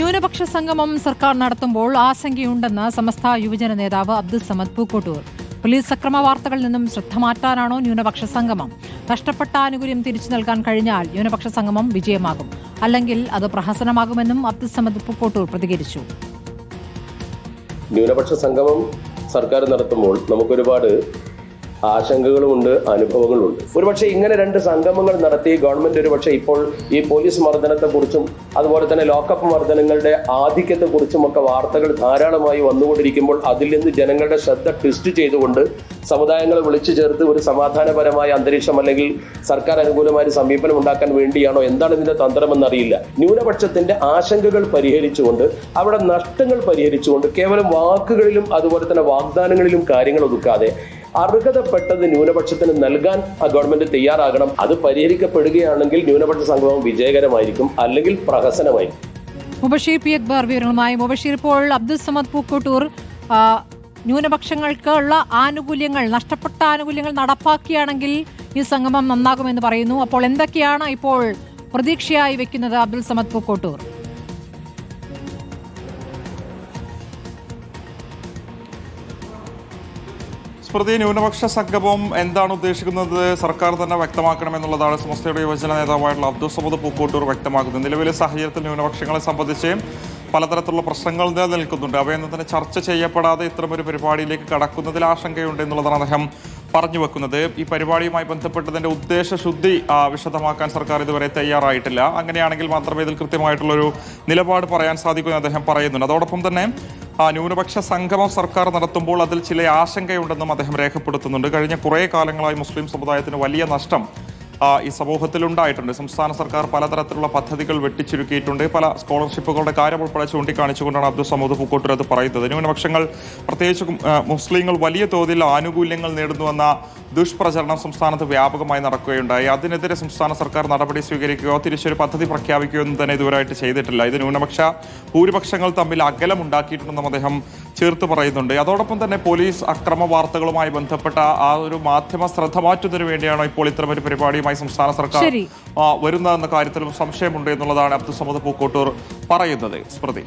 ന്യൂനപക്ഷ സംഗമം സർക്കാർ നടത്തുമ്പോൾ ആശങ്കയുണ്ടെന്ന് സമസ്ത യുവജന നേതാവ് അബ്ദുൽ സമദ് പൂക്കോട്ടൂർ. പോലീസ് അക്രമ വാർത്തകളിൽ നിന്നും ശ്രദ്ധ മാറ്റാനാണോ ന്യൂനപക്ഷ സംഗമം? നഷ്ടപ്പെട്ട ആനുകൂല്യം തിരിച്ചു നൽകാൻ കഴിഞ്ഞാൽ ന്യൂനപക്ഷ സംഗമം വിജയമാകും. അല്ലെങ്കിൽ അത് പ്രഹസനമാകുമെന്നും അബ്ദുൽ സമദ് പൂക്കോട്ടൂർ പ്രതികരിച്ചു. ന്യൂനപക്ഷ സംഗമം സർക്കാർ നടത്തുമ്പോൾ നമുക്കൊരുപാട് ആശങ്കകളുമുണ്ട് അനുഭവങ്ങളുമുണ്ട്. ഒരുപക്ഷെ ഇങ്ങനെ രണ്ട് സംഗമങ്ങൾ നടത്തി ഗവൺമെന്റ് ഒരുപക്ഷെ ഇപ്പോൾ ഈ പോലീസ് മർദ്ദനത്തെക്കുറിച്ചും അതുപോലെ തന്നെ ലോക്കപ്പ് മർദ്ദനങ്ങളുടെ ആധിക്യത്തെക്കുറിച്ചും ഒക്കെ വാർത്തകൾ ധാരാളമായി വന്നുകൊണ്ടിരിക്കുമ്പോൾ അതിൽ നിന്ന് ജനങ്ങളുടെ ശ്രദ്ധ ട്വിസ്റ്റ് ചെയ്തുകൊണ്ട് സമുദായങ്ങളെ വിളിച്ചു ചേർത്ത് ഒരു സമാധാനപരമായ അന്തരീക്ഷം അല്ലെങ്കിൽ സർക്കാർ അനുകൂലമായ സമീപനം ഉണ്ടാക്കാൻ വേണ്ടിയാണോ എന്താണ് ഇതിന്റെ തന്ത്രമെന്നറിയില്ല. ന്യൂനപക്ഷത്തിന്റെ ആശങ്കകൾ പരിഹരിച്ചുകൊണ്ട് അവിടെ നഷ്ടങ്ങൾ പരിഹരിച്ചുകൊണ്ട് കേവലം വാക്കുകളിലും അതുപോലെ തന്നെ വാഗ്ദാനങ്ങളിലും കാര്യങ്ങൾ ഒതുക്കാതെ അർഹതപ്പെട്ടത് ന്യൂനപക്ഷത്തിന് നൽകാൻ ആ ഗവൺമെന്റ് തയ്യാറാകണം. അത് പരിഹരിക്കപ്പെടുകയാണെങ്കിൽ ന്യൂനപക്ഷ സംഗമം വിജയകരമായിരിക്കും അല്ലെങ്കിൽ പ്രഹസനമായിരിക്കും. മുബഷീർ പി അക്ബർ വിവരങ്ങളുമായി. മുബഷീർ ഇപ്പോൾ അബ്ദുൽ സമദ് പൂക്കോട്ടൂർ ന്യൂനപക്ഷങ്ങൾക്കുള്ള ആനുകൂല്യങ്ങൾ നഷ്ടപ്പെട്ട ആനുകൂല്യങ്ങൾ നടപ്പാക്കിയാണെങ്കിൽ ഈ സംഗമം നന്നാകുമെന്ന് പറയുന്നു. അപ്പോൾ എന്തൊക്കെയാണ് ഇപ്പോൾ പ്രതീക്ഷയായി വെക്കുന്നത് അബ്ദുൽ സമദ് പൂക്കോട്ടൂർ? സ്മൃതി ന്യൂനപക്ഷ സംഗമം എന്താണ് ഉദ്ദേശിക്കുന്നത്? സർക്കാർ തന്നെ വ്യക്തമാക്കണമെന്നുള്ളതാണ് സമസ്തയുടെ യുവജന നേതാവായിട്ടുള്ള അബ്ദുൾ സമദ് പൂക്കോട്ടൂർ വ്യക്തമാക്കുന്നത്. നിലവിലെ സാഹചര്യത്തിൽ ന്യൂനപക്ഷങ്ങളെ സംബന്ധിച്ച് പലതരത്തിലുള്ള പ്രശ്നങ്ങൾ നിലനിൽക്കുന്നുണ്ട്. അവയൊന്നും തന്നെ ചർച്ച ചെയ്യപ്പെടാതെ ഇത്തരമൊരു പരിപാടിയിലേക്ക് കടക്കുന്നതിൽ ആശങ്കയുണ്ട് എന്നുള്ളതാണ് അദ്ദേഹം പറഞ്ഞു വെക്കുന്നത്. ഈ പരിപാടിയുമായി ബന്ധപ്പെട്ടതിന്റെ ഉദ്ദേശശുദ്ധി വിശദമാക്കാൻ സർക്കാർ ഇതുവരെ തയ്യാറായിട്ടില്ല. അങ്ങനെയാണെങ്കിൽ മാത്രമേ ഇതിൽ കൃത്യമായിട്ടുള്ളൊരു നിലപാട് പറയാൻ സാധിക്കൂ എന്ന് അദ്ദേഹം പറയുന്നുണ്ട്. അതോടൊപ്പം തന്നെ ന്യൂനപക്ഷ സംഗമം സർക്കാർ നടത്തുമ്പോൾ അതിൽ ചില ആശങ്കയുണ്ടെന്നും അദ്ദേഹം രേഖപ്പെടുത്തുന്നുണ്ട്. കഴിഞ്ഞ കുറേ കാലങ്ങളായി മുസ്ലിം സമുദായത്തിന് വലിയ നഷ്ടം ഈ സമൂഹത്തിൽ ഉണ്ടായിട്ടുണ്ട് സംസ്ഥാന സർക്കാർ പലതരത്തിലുള്ള പദ്ധതികൾ വെട്ടിച്ചുരുക്കിയിട്ടുണ്ട്. പല സ്കോളർഷിപ്പുകളുടെ കാര്യം ഉൾപ്പെടെ ചൂണ്ടിക്കാണിച്ചുകൊണ്ടാണ് അബ്ദുൾ സമൂദ് പൂക്കോട്ടൂർ അത് പറയുന്നത്. ന്യൂനപക്ഷങ്ങൾ പ്രത്യേകിച്ച് മുസ്ലിങ്ങൾ വലിയ തോതിൽ ആനുകൂല്യങ്ങൾ നേടുന്നുവെന്ന ദുഷ്പ്രചരണം സംസ്ഥാനത്ത് വ്യാപകമായി നടക്കുകയുണ്ടായി. അതിനെതിരെ സംസ്ഥാന സർക്കാർ നടപടി സ്വീകരിക്കുകയോ തിരിച്ചൊരു പദ്ധതി പ്രഖ്യാപിക്കുകയോ ഒന്നും തന്നെ ഇതുവരായിട്ട് ചെയ്തിട്ടില്ല. ഇത് ന്യൂനപക്ഷ ഭൂരിപക്ഷങ്ങൾ തമ്മിൽ അകലമുണ്ടാക്കിയിട്ടുണ്ടെന്നും അദ്ദേഹം ചേർത്ത് പറയുന്നുണ്ട്. അതോടൊപ്പം തന്നെ പോലീസ് അക്രമ വാർത്തകളുമായി ബന്ധപ്പെട്ട ആ ഒരു മാധ്യമ ശ്രദ്ധ മാറ്റുന്നതിന് വേണ്ടിയാണോ ഇപ്പോൾ ഇത്തരമൊരു പരിപാടിയുമായി സംസ്ഥാന സർക്കാർ വരുന്നതെന്ന കാര്യത്തിലും സംശയമുണ്ട് എന്നുള്ളതാണ് അബ്ദുൾ സമദ് പൂക്കോട്ടൂർ പറയുന്നത്. സ്മൃതി.